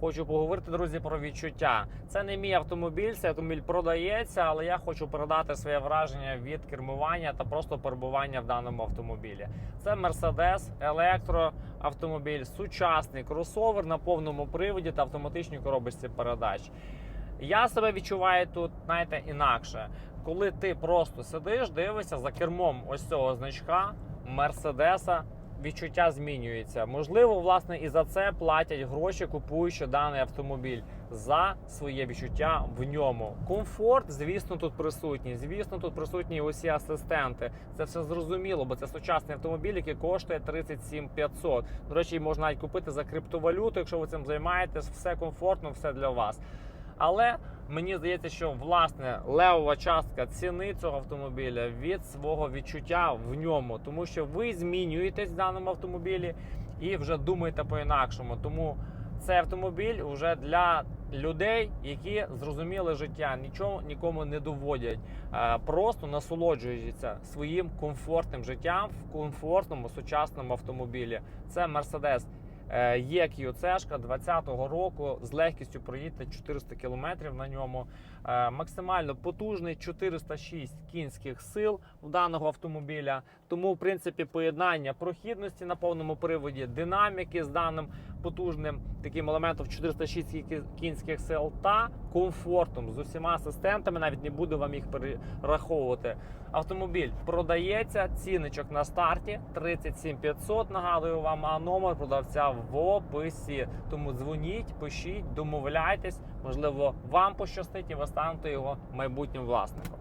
Хочу поговорити, друзі, про відчуття. Це не мій автомобіль, цей автомобіль продається, але я хочу передати своє враження від кермування та просто перебування в даному автомобілі. Це Mercedes електроавтомобіль, сучасний кросовер на повному приводі та автоматичній коробочці передач. Я себе відчуваю тут, знаєте, інакше. Коли ти просто сидиш, дивишся за кермом ось цього значка Мерседеса, відчуття змінюється. Можливо, власне, і за це платять гроші, купуючи даний автомобіль за своє відчуття в ньому. Комфорт, звісно, тут присутній. Звісно, тут присутні усі асистенти. Це все зрозуміло, бо це сучасний автомобіль, який коштує 37 500. До речі, можна навіть купити за криптовалюту, якщо ви цим займаєтесь. Все комфортно, все для вас. Але мені здається, що власне левова частка ціни цього автомобіля від свого відчуття в ньому, тому що ви змінюєтесь в даному автомобілі і вже думаєте по-інакшому. Тому цей автомобіль вже для людей, які зрозуміли життя, нічого нікому не доводять, е, просто насолоджуються своїм комфортним життям в комфортному сучасному автомобілі. Це Mercedes Є QC 20-го року з легкістю проїдете 400 км на ньому. Е, Максимально потужний 406 кінських сил у даного автомобіля. Тому, в принципі, поєднання прохідності на повному приводі, динаміки з даним потужним таким елементом 406 кі- кінських сил та комфортом з усіма асистентами. Навіть не буду вам їх перераховувати. Автомобіль продається, ціничок на старті 37 500, нагадую вам, а номер продавця в описі. Тому дзвоніть, пишіть, домовляйтесь. Можливо, вам пощастить і ви станете його майбутнім власником.